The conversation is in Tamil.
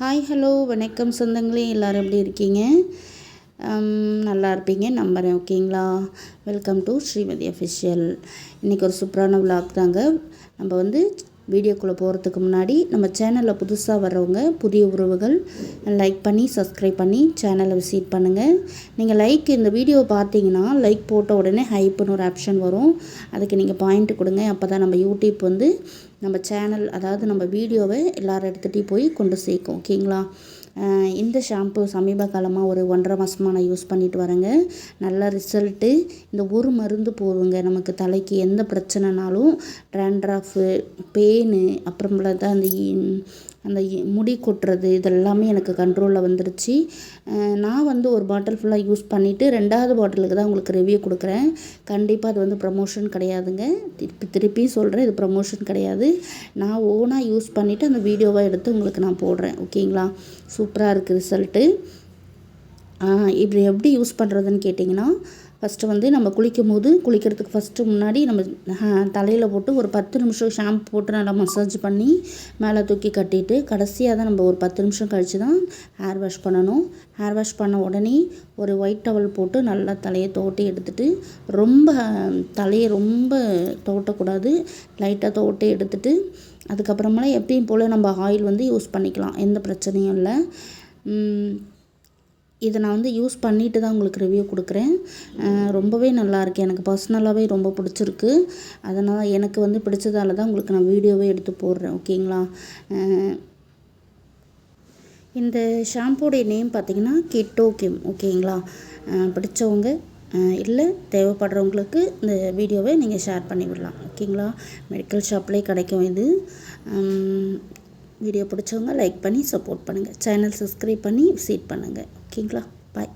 ஹாய் ஹலோ வணக்கம் சொந்தங்களே எல்லோரும் எப்படி இருக்கீங்க? நல்லா இருப்பீங்க. நம்புகிறேன் ஓகேங்களா? வெல்கம் டு ஸ்ரீமதி அஃபிஷியல் இன்றைக்கி ஒரு சூப்பரான விளாக் தாங்க. நம்ம வந்து வீடியோக்குள்ளே போகிறதுக்கு முன்னாடி நம்ம சேனலில் புதுசாக வர்றவங்க புதிய உறவுகள் லைக் பண்ணி சப்ஸ்கிரைப் பண்ணி சேனலை விசிட் பண்ணுங்கள் நீங்கள் லைக் இந்த வீடியோ பார்த்தீங்கன்னா லைக் போட்ட உடனே ஹைப்புன்னு ஒரு ஆப்ஷன் வரும். அதுக்கு நீங்கள் பாயிண்ட் கொடுங்க. அப்போ தான் நம்ம யூடியூப் வந்து நம்ம சேனல் அதாவது நம்ம வீடியோவை எல்லோரும் எடுத்துகிட்டு போய் கொண்டு சேர்க்கும். ஓகேங்களா இந்த ஷாம்பு சமீப காலமாக ஒரு ஒன்றரை மாதமாக நான் யூஸ் பண்ணிட்டு வரேங்க. நல்ல ரிசல்ட்டு இந்த ஒரு மருந்து போதுங்க. நமக்கு தலைக்கு எந்த பிரச்சனைனாலும் ட்ரான்ட்ராஃபு பெயின் அப்புறமேல தான் அந்த அந்த முடி கொட்டுறது இதெல்லாமே எனக்கு கண்ட்ரோலில் வந்துருச்சு. நான் வந்து ஒரு பாட்டில் ஃபுல்லாக யூஸ் பண்ணிவிட்டு ரெண்டாவது பாட்டிலுக்கு தான் உங்களுக்கு ரிவ்யூ கொடுக்குறேன். கண்டிப்பாக அது வந்து ப்ரமோஷன் கிடையாதுங்க. திருப்பி திருப்பி சொல்கிறேன் இது ப்ரமோஷன் கிடையாது. நான் ஓனாக யூஸ் பண்ணிவிட்டு அந்த வீடியோவாக எடுத்து உங்களுக்கு நான் போடுறேன். ஓகேங்களா சூப்பராக இருக்குது ரிசல்ட்டு. இப்படி எப்படி யூஸ் பண்ணுறதுன்னு கேட்டிங்கன்னா ஃபஸ்ட்டு வந்து நம்ம குளிக்கும் போது குளிக்கிறதுக்கு ஃபஸ்ட்டு முன்னாடி நம்ம தலையில் போட்டு ஒரு பத்து நிமிஷம் ஷாம்பு போட்டு நல்லா மசாஜ் பண்ணி மேலே தூக்கி கட்டிட்டு கடைசியாக தான் நம்ம ஒரு பத்து நிமிஷம் கழித்து தான் ஹேர் வாஷ் பண்ணணும். ஹேர் வாஷ் பண்ண உடனே ஒரு ஒயிட் டவல் போட்டு நல்லா தலையை தோட்டி எடுத்துகிட்டு ரொம்ப தலையை ரொம்ப தோட்டக்கூடாது. லைட்டாக தோட்டி எடுத்துகிட்டு அதுக்கப்புறமெல்லாம் எப்பயும் போல் நம்ம ஆயில் வந்து யூஸ் பண்ணிக்கலாம். எந்த பிரச்சனையும் இல்லை. இதை நான் வந்து யூஸ் பண்ணிட்டு தான் உங்களுக்கு ரிவ்யூ கொடுக்குறேன். ரொம்பவே நல்லாயிருக்கு எனக்கு பர்சனலாகவே ரொம்ப பிடிச்சிருக்கு. அதனால் எனக்கு வந்து பிடிச்சதால தான் உங்களுக்கு நான் வீடியோவே எடுத்து போடுறேன். ஓகேங்களா இந்த ஷாம்புடைய நேம் பார்த்திங்கன்னா கிட்டோ கிம் ஓகேங்களா பிடிச்சவங்க இல்லை தேவைப்படுறவங்களுக்கு இந்த வீடியோவை நீங்கள் ஷேர் பண்ணிவிடலாம். ஓகேங்களா மெடிக்கல் ஷாப்லேயே கிடைக்கும் இது. வீடியோ பிடிச்சவங்க லைக் பண்ணி சப்போர்ட் பண்ணுங்கள் சேனல் சப்ஸ்கிரைப் பண்ணி விசிட் பண்ணுங்கள் ஓகேங்களா பாய்